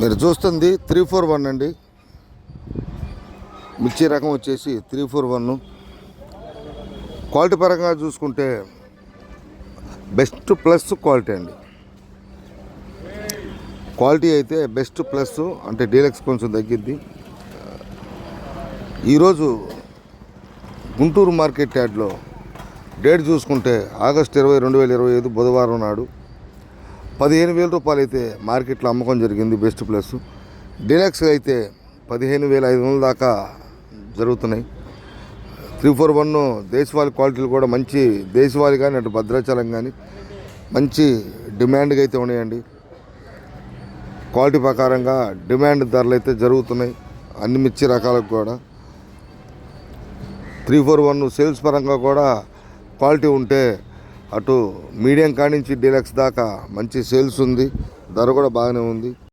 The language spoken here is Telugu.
మీరు చూస్తుంది త్రీ ఫోర్ వన్ అండి. మిర్చి రకం వచ్చేసి త్రీ ఫోర్ వన్. క్వాలిటీ పరంగా చూసుకుంటే బెస్ట్ ప్లస్ క్వాలిటీ అండి. క్వాలిటీ అయితే బెస్ట్ ప్లస్ అంటే డీలక్స్ కొంచెం తగ్గిద్ది. ఈరోజు గుంటూరు మార్కెట్ యార్డ్లో డేట్ చూసుకుంటే ఆగస్ట్ ఇరవై రెండు వేల ఇరవై ఐదు బుధవారం నాడు పదిహేను వేల రూపాయలు అయితే మార్కెట్లో అమ్మకం జరిగింది బెస్ట్ ప్లస్. డీలక్స్ అయితే పదిహేను వేల ఐదు వందల దాకా జరుగుతున్నాయి. త్రీ ఫోర్ వన్ దేశవాళీ క్వాలిటీలు కూడా మంచి దేశవాళీ కానీ అటు భద్రాచలం కానీ మంచి డిమాండ్గా అయితే ఉన్నాయండి. క్వాలిటీ ప్రకారంగా డిమాండ్ ధరలు అయితే జరుగుతున్నాయి అన్ని మిర్చి రకాలకు కూడా. త్రీ ఫోర్ వన్ సేల్స్ పరంగా కూడా క్వాలిటీ ఉంటే అటు మీడియం కాడి నుంచి డీలక్స్ దాకా మంచి సేల్స్ ఉంది. ధర కూడా బాగానే ఉంది.